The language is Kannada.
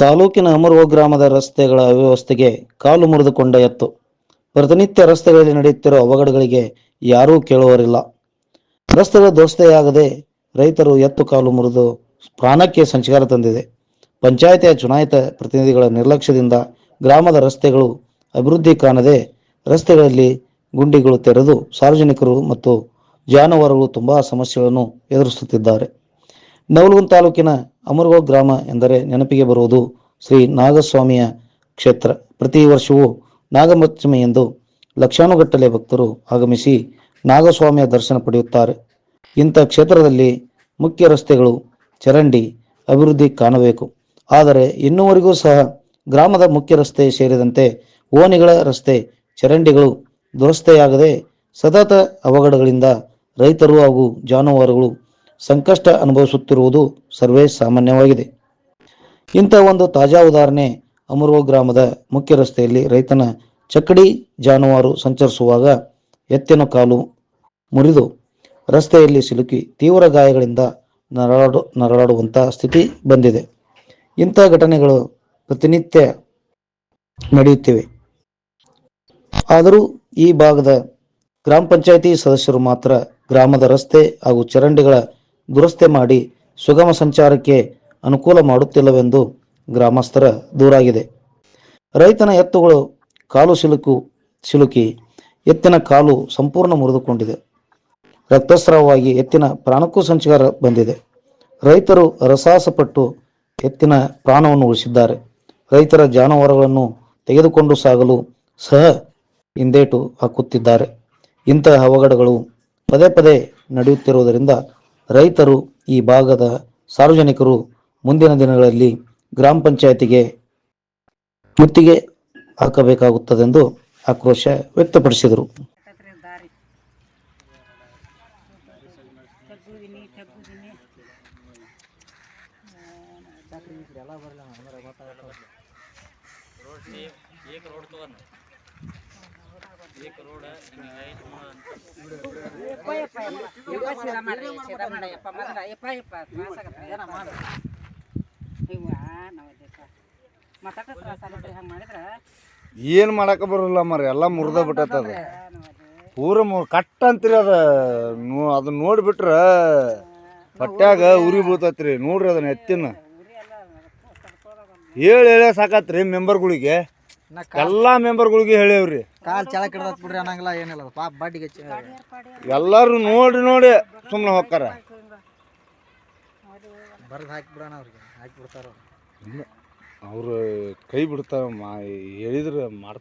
ತಾಲೂಕಿನ ಅಮರ್ವ ಗ್ರಾಮದ ರಸ್ತೆಗಳ ಅವ್ಯವಸ್ಥೆಗೆ ಕಾಲು ಮುರಿದುಕೊಂಡ ಎತ್ತು. ಪ್ರತಿನಿತ್ಯ ರಸ್ತೆಗಳಲ್ಲಿ ನಡೆಯುತ್ತಿರುವ ಅವಘಡಗಳಿಗೆ ಯಾರೂ ಕೇಳುವರಿಲ್ಲ ರಸ್ತೆಗಳ ದುರಸ್ತಿಯಾಗದೆ ರೈತರು ಎತ್ತು ಕಾಲು ಮುರಿದು ಪ್ರಾಣಕ್ಕೆ ಸಂಚಾರ ತಂದಿದೆ. ಪಂಚಾಯತಿಯ ಚುನಾಯಿತ ಪ್ರತಿನಿಧಿಗಳ ನಿರ್ಲಕ್ಷ್ಯದಿಂದ ಗ್ರಾಮದ ರಸ್ತೆಗಳು ಅಭಿವೃದ್ಧಿ ಕಾಣದೆ ರಸ್ತೆಗಳಲ್ಲಿ ಗುಂಡಿಗಳು ತೆರೆದು ಸಾರ್ವಜನಿಕರು ಮತ್ತು ಜಾನುವಾರುಗಳು ತುಂಬಾ ಸಮಸ್ಯೆಗಳನ್ನು ಎದುರಿಸುತ್ತಿದ್ದಾರೆ. ನವಲಗುಂದ ತಾಲೂಕಿನ ಅಮರಗೋ ಗ್ರಾಮ ಎಂದರೆ ನೆನಪಿಗೆ ಬರುವುದು ಶ್ರೀ ನಾಗಸ್ವಾಮಿಯ ಕ್ಷೇತ್ರ. ಪ್ರತಿ ವರ್ಷವೂ ನಾಗಪಂಚಮಿ ಎಂದು ಲಕ್ಷಾನುಗಟ್ಟಲೆ ಭಕ್ತರು ಆಗಮಿಸಿ ನಾಗಸ್ವಾಮಿಯ ದರ್ಶನ ಪಡೆಯುತ್ತಾರೆ. ಇಂಥ ಕ್ಷೇತ್ರದಲ್ಲಿ ಮುಖ್ಯ ರಸ್ತೆಗಳು ಚರಂಡಿ ಅಭಿವೃದ್ಧಿ ಕಾಣಬೇಕು. ಆದರೆ ಇನ್ನೂವರೆಗೂ ಸಹ ಗ್ರಾಮದ ಮುಖ್ಯ ರಸ್ತೆ ಸೇರಿದಂತೆ ಓಣಿಗಳ ರಸ್ತೆ, ಚರಂಡಿಗಳು ದುರಸ್ತಿಯಾಗದೆ ಸತತ ಅವಘಡಗಳಿಂದ ರೈತರು ಹಾಗೂ ಜಾನುವಾರುಗಳು ಸಂಕಷ್ಟ ಅನುಭವಿಸುತ್ತಿರುವುದು ಸರ್ವೇ ಸಾಮಾನ್ಯವಾಗಿದೆ. ಇಂಥ ಒಂದು ತಾಜಾ ಉದಾಹರಣೆ ಅಮರೋ ಗ್ರಾಮದ ಮುಖ್ಯ ರಸ್ತೆಯಲ್ಲಿ ರೈತನ ಚಕ್ಕಡಿ ಜಾನುವಾರು ಸಂಚರಿಸುವಾಗ ಎತ್ತಿನ ಕಾಲು ಮುರಿದು ರಸ್ತೆಯಲ್ಲಿ ಸಿಲುಕಿ ತೀವ್ರ ಗಾಯಗಳಿಂದ ನರಳಾಡು, ನರಳಾಡುವಂಥ ಸ್ಥಿತಿ ಬಂದಿದೆ. ಇಂಥ ಘಟನೆಗಳು ಪ್ರತಿನಿತ್ಯ ನಡೆಯುತ್ತಿವೆ. ಆದರೂ ಈ ಭಾಗದ ಗ್ರಾಮ ಪಂಚಾಯಿತಿ ಸದಸ್ಯರು ಮಾತ್ರ ಗ್ರಾಮದ ರಸ್ತೆ ಹಾಗೂ ಚರಂಡಿಗಳ ದುರಸ್ತಿ ಮಾಡಿ ಸುಗಮ ಸಂಚಾರಕ್ಕೆ ಅನುಕೂಲ ಮಾಡುತ್ತಿಲ್ಲವೆಂದು ಗ್ರಾಮಸ್ಥರ ದೂರಾಗಿದೆ. ರೈತನ ಎತ್ತುಗಳು ಕಾಲು ಸಿಲುಕು, ಸಿಲುಕಿ, ಎತ್ತಿನ ಕಾಲು ಸಂಪೂರ್ಣ ಮುರಿದುಕೊಂಡಿದೆ. ರಕ್ತಸ್ರಾವವಾಗಿ ಎತ್ತಿನ ಪ್ರಾಣಕ್ಕೂ ಸಂಚಾರ ಬಂದಿದೆ. ರೈತರು ರಸಾಸಪಟ್ಟು ಎತ್ತಿನ ಪ್ರಾಣವನ್ನು ಉಳಿಸಿದ್ದಾರೆ. ರೈತರ ಜಾನುವಾರುಗಳನ್ನು ತೆಗೆದುಕೊಂಡು ಸಾಗಲು ಸಹ ಹಿಂದೇಟು ಹಾಕುತ್ತಿದ್ದಾರೆ. ಇಂತಹ ಅವಘಡಗಳು ಪದೇ ಪದೇ ನಡೆಯುತ್ತಿರುವುದರಿಂದ ರೈತರು ಈ ಭಾಗದ ಸಾರ್ವಜನಿಕರು ಮುಂದಿನ ದಿನಗಳಲ್ಲಿ ಗ್ರಾಮ ಪಂಚಾಯತಿಗೆ ಮುತ್ತಿಗೆ ಹಾಕಬೇಕಾಗುತ್ತದೆಂದು ಆಕ್ರೋಶ ವ್ಯಕ್ತಪಡಿಸಿದರು. ರೋಡ್ ಯಪ್ಪ ಯಪ್ಪ ಯಪ್ಪ. ಮಾಡ್ರಿ ಮಾಡ ಆಗತ್ತೆ ಏನ ಮಾಡು. ಇವ ನಾವು ಮಾತಾಡ ತ್ರಾಸ ಆಗತ್ರಿ ಹಂಗೆ ಮಾಡಿದ್ರೆ? ಏನು ಮಾಡಕ್ಕೆ ಬರೋಲ್ಲ ಮರ ಎಲ್ಲ ಮುರಿದ ಬಿಟ್ಟೈತೆ ಅದು. ಪೂರ ಕಟ್ ಅಂತೀರಿ ಅದ. ನೋ ಅದನ್ನ ನೋಡಿಬಿಟ್ರೆ ಹೊಟ್ಯಾಗ ಉರಿ ಬೀಳ್ತೈತ್ರಿ. ನೋಡ್ರಿ ಅದನ್ನ ಎತ್ತಿನ. ಹೇಳಿ ಹೇಳೇ ಸಾಕತ್ರಿ ಮೆಂಬರ್ಗಳಿಗೆ. ಎಲ್ಲ ಮೆಂಬರ್ಗಳಿಗೆ ಹೇಳೇವ್ರಿ ಕಾಲ್ ಚಳಕ್ ಕೆಡದತ್ ಬಿಡ್ರಿ ಅನ್ನಂಗಿಲ್ಲ ಏನಿಲ್ಲ ಪಾಪ ಬಾಡಿಗೆ ಎಲ್ಲರೂ ನೋಡಿ ನೋಡಿ ಸುಮ್ಮನೆ ಹೋಗ್ತಾರ ಬರ್ದು ಹಾಕಿ ಬಿಡೋಣ ಅವ್ರಿಗೆ ಹಾಕಿ ಬಿಡ್ತಾರ ಅವ್ರು. ಕೈ ಬಿಡ್ತಾವ ಮಾ ಹೇಳಿದ್ರೆ ಮಾಡ್ತಾರ.